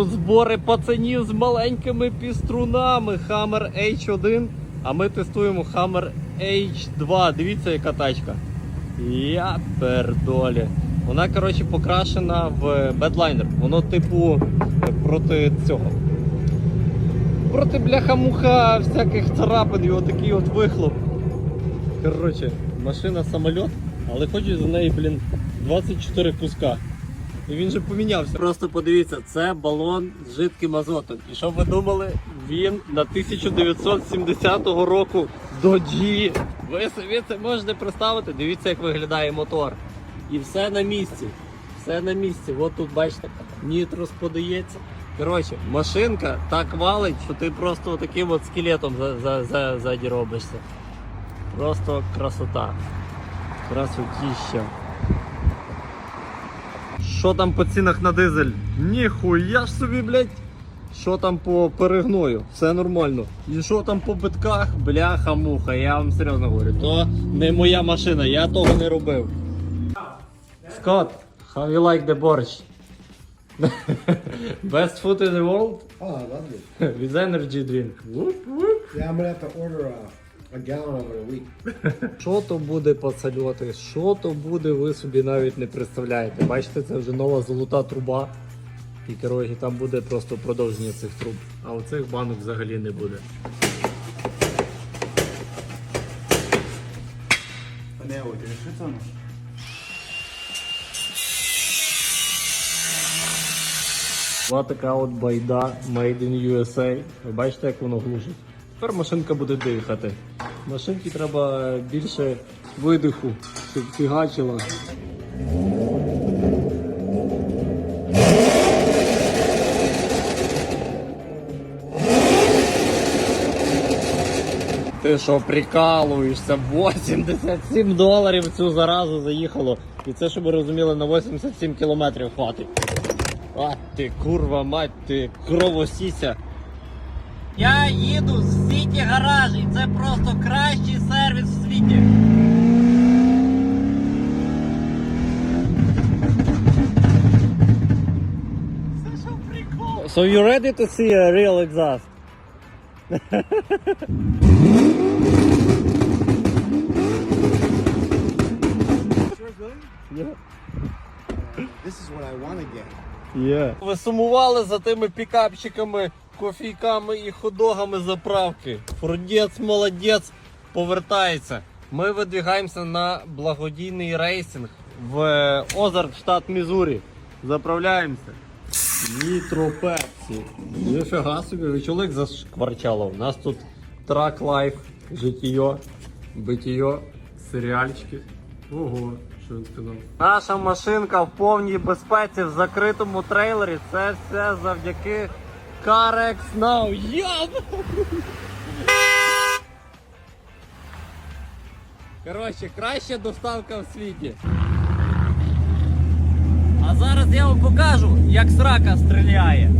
Збори пацанів з маленькими піструнами Hammer H1, а ми тестуємо Hammer H2. Дивіться, яка тачка. Я пердолі. Вона, коротше, покрашена в Badliner. Воно, типу, проти цього. Проти бляха-муха, всяких царапин і отакий от вихлоп. Коротше, машина самоліт, але хочу за неї, блін, 24 куска. І він же помінявся. Просто подивіться, це балон з жидким азотом. І що ви думали? Він на 1970 року Dodge. Ви собі це можете представити? Дивіться, як виглядає мотор. І все на місці. Все на місці. От тут бачите, нітрос подається. Коротше, машинка так валить, що ти просто таким от скелетом за, за, за, ззаді робишся. Просто красота. Красотіща. Що там по цінах на дизель? Ніхуя ж собі, блядь. Що там по перегною? Все нормально. І що там по битках? Бляха-муха, я вам серйозно говорю. То не моя машина, я того не робив. Scott, how you like the борщ? Best food in the world? Oh, I love it. With energy drink. Whoop, whoop. Yeah, I'm gonna have to order a, a gallon a week. Що то буде пацальоти, що то буде, ви собі навіть не представляєте. Бачите, це вже нова золота труба. І коротше, там буде просто продовження цих труб. А оцих банок взагалі не буде. Ne, ovo ti nešto crno? Ось така от байда Made in USA. Ви бачите, як воно глушить. Тепер машинка буде дихати. Машинці треба більше видиху, щоб фігачила. Ти що прикалуєшся? 87 доларів цю заразу заїхало. І це, щоб ви розуміли, на 87 кілометрів хватить. А ти курва мать, ти кровосіся. Я їду з Сіті гараж і це просто кращий сервіс в світі. Це що прикол? So you ready to see a real exhaust? Yeah. This is what I want to get. Yeah. Ви сумували за тими пікапчиками, кофійками і ходогами заправки. Фрудець, молодець, повертається. Ми видвігаємося на благодійний рейсинг в Озарк, штат Мізурі. Заправляємося. Нітро Пепсі. Ніфіга собі, чоловік зашкварчало. У нас тут трак лайф, життєйо, битійо, серіальчики. Ого, що він сказав. Наша машинка в повній безпеці в закритому трейлері. Це все завдяки CarX Now. Йоп! Коротше, краща доставка в світі. А зараз я вам покажу, як срака стріляє.